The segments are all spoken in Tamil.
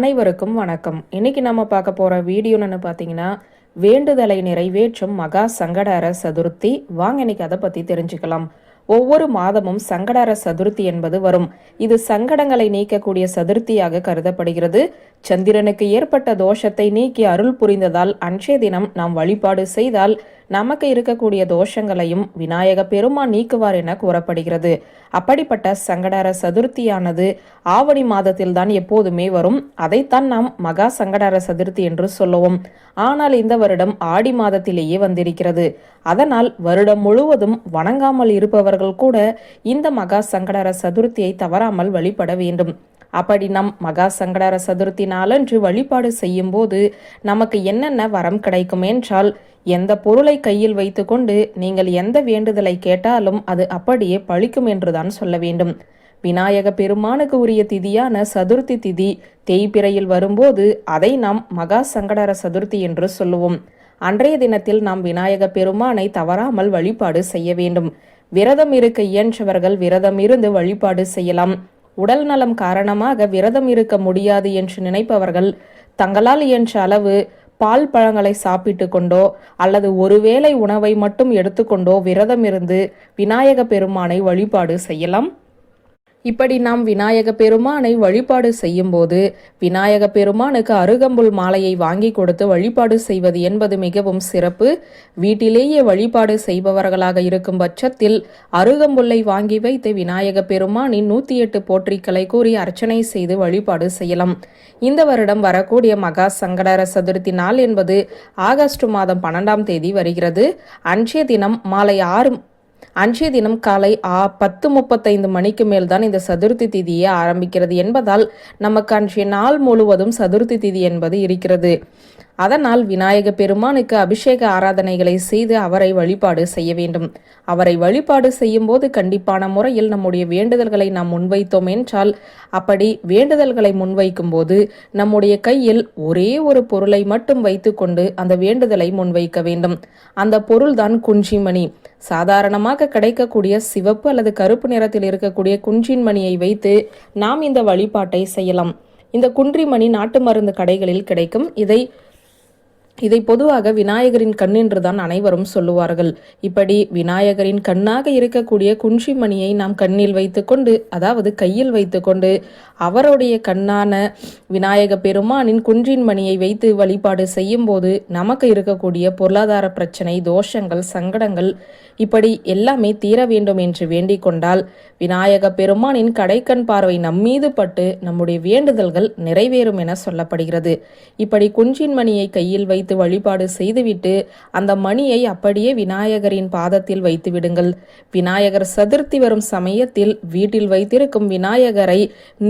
அனைவருக்கும் வணக்கம். இன்னைக்கு நம்ம பார்க்க போற வீடியோன்னு பார்த்தீங்கன்னா வேண்டுதலை நிறைவேற்றும் மகா சங்கடார சதுர்த்தி. வாங்க இன்னைக்கு அதை பத்தி தெரிஞ்சுக்கலாம். ஒவ்வொரு மாதமும் சங்கடார சதுர்த்தி என்பது வரும். இது சங்கடங்களை நீக்கக்கூடிய சதுர்த்தியாக கருதப்படுகிறது. சந்திரனுக்கு ஏற்பட்ட தோஷத்தை நீக்கி அருள் புரிந்ததால் அன்றைய தினம் நாம் வழிபாடு செய்தால் நமக்கு இருக்கக்கூடிய தோஷங்களையும் விநாயக பெருமான் நீக்குவார் என கூறப்படுகிறது. அப்படிப்பட்ட சங்கடார சதுர்த்தியானது ஆவணி மாதத்தில் தான் எப்போதுமே வரும். அதைத்தான் நாம் மகா சங்கடார சதுர்த்தி என்று சொல்லுவோம். ஆனால் இந்த வருடம் ஆடி மாதத்திலேயே வந்திருக்கிறது. அதனால் வருடம் முழுவதும் வணங்காமல் இருப்பவர்கள் கூட இந்த மகா சங்கடார சதுர்த்தியை தவறாமல் வழிபட வேண்டும். அப்படி நம் மகா சங்கடார சதுர்த்தி நாளன்று வழிபாடு செய்யும்போது நமக்கு என்னென்ன வரம் கிடைக்கும் என்றால் எந்த பொருளை கையில் வைத்துக்கொண்டு நீங்கள் எந்த வேண்டுதலை கேட்டாலும் அது அப்படியே பழிக்கும் என்றுதான் சொல்ல வேண்டும். விநாயக பெருமானுக்கு உரிய திதியான சதுர்த்தி திதி தேய்பிறையில் வரும்போது அதை நாம் மகா சங்கடர சதுர்த்தி என்று சொல்லுவோம். அன்றைய தினத்தில் நாம் விநாயக பெருமானை தவறாமல் வழிபாடு செய்ய வேண்டும். விரதம் இருக்க இயன்றவர்கள் விரதம் இருந்து வழிபாடு செய்யலாம். உடல் நலம் காரணமாக விரதம் இருக்க முடியாது என்று நினைப்பவர்கள் தங்களால் இயன்ற அளவு பால் பழங்களை சாப்பிட்டு கொண்டோ அல்லது ஒருவேளை உணவை மட்டும் எடுத்துக்கொண்டோ விரதம் இருந்து விநாயக பெருமானை வழிபாடு செய்யலாம். இப்படி நாம் விநாயக பெருமானை வழிபாடு செய்யும்போது விநாயக பெருமானுக்கு அருகம்புல் மாலையை வாங்கி கொடுத்து வழிபாடு செய்வது என்பது மிகவும் சிறப்பு. வீட்டிலேயே வழிபாடு செய்பவர்களாக இருக்கும் பட்சத்தில் அருகம்புல்லை வாங்கி வைத்து விநாயக பெருமானின் நூத்தி எட்டு போற்றிக்களை கூறி அர்ச்சனை செய்து வழிபாடு செய்யலாம். இந்த வருடம் வரக்கூடிய மகா சங்கடர சதுர்த்தி நாள் என்பது ஆகஸ்ட் மாதம் பன்னெண்டாம் தேதி வருகிறது. அன்றைய தினம் மாலை ஆறு அன்றைய தினம் காலை ஆ பத்து முப்பத்தைந்து மணிக்கு மேல் தான் இந்த சதுர்த்தி திதியை ஆரம்பிக்கிறது என்பதால் நமக்கு அன்றைய நாள் முழுவதும் சதுர்த்தி திதி என்பது இருக்கிறது. அதனால் விநாயக பெருமானுக்கு அபிஷேக ஆராதனைகளை செய்து அவரை வழிபாடு செய்ய வேண்டும். அவரை வழிபாடு செய்யும் போது கண்டிப்பான முறையில் நம்முடைய வேண்டுதல்களை நாம் முன்வைத்தோம் என்றால் அப்படி வேண்டுதல்களை முன்வைக்கும் போது நம்முடைய கையில் ஒரே ஒரு பொருளை மட்டும் வைத்துக்கொண்டு அந்த வேண்டுதலை முன்வைக்க வேண்டும். அந்த பொருள்தான் குஞ்சிமணி. சாதாரணமாக கிடைக்கக்கூடிய சிவப்பு அல்லது கருப்பு நிறத்தில் இருக்கக்கூடிய குன்றின் மணியை வைத்து நாம் இந்த வழிபாட்டை செய்யலாம். இந்த குன்றிமணி நாட்டு மருந்து கடைகளில் கிடைக்கும். இதை இதை பொதுவாக விநாயகரின் கண் என்றுதான் அனைவரும் சொல்லுவார்கள். இப்படி விநாயகரின் கண்ணாக இருக்கக்கூடிய குன்றிமணியை நாம் கண்ணில் வைத்துக்கொண்டு அதாவது கையில் வைத்துக்கொண்டு அவருடைய கண்ணான விநாயக பெருமானின் குன்றின் மணியை வைத்து வழிபாடு செய்யும் போது நமக்கு இருக்கக்கூடிய பொருளாதார பிரச்சனை தோஷங்கள் சங்கடங்கள் இப்படி எல்லாமே தீர வேண்டும் என்று வேண்டிக் கொண்டால் விநாயக பெருமானின் கடைக்கண் பார்வை நம்மீது பட்டு நம்முடைய வேண்டுதல்கள் நிறைவேறும் என சொல்லப்படுகிறது. இப்படி குன்றின் மணியை கையில் வைத்து வைத்து வழிபாடு செய்துவிட்டு அந்த மணியை அப்படியே விநாயகரின் பாதத்தில் வைத்து விடுங்கள். விநாயகர் சதுர்த்தி வரும் சமயத்தில் வீட்டில் வைத்திருக்கும் விநாயகரை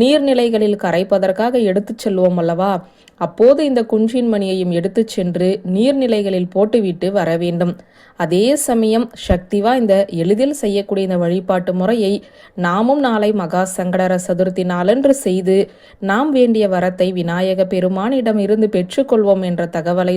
நீர்நிலைகளில் கரைப்பதற்காக எடுத்துச் செல்வோம் அல்லவா? அப்போது இந்த குன்றின் மணியையும் எடுத்துச் சென்று நீர்நிலைகளில் போட்டுவிட்டு வர வேண்டும். அதே சமயம் சக்தி வாய்ந்த எளிதில் செய்யக்கூடிய இந்த வழிபாட்டு முறையை நாமும் நாளை மகா சங்கடர சதுர்த்தி நாளன்று செய்து நாம் வேண்டிய வரத்தை விநாயக பெருமானிடம் இருந்து பெற்றுக்கொள்வோம் என்ற தகவலை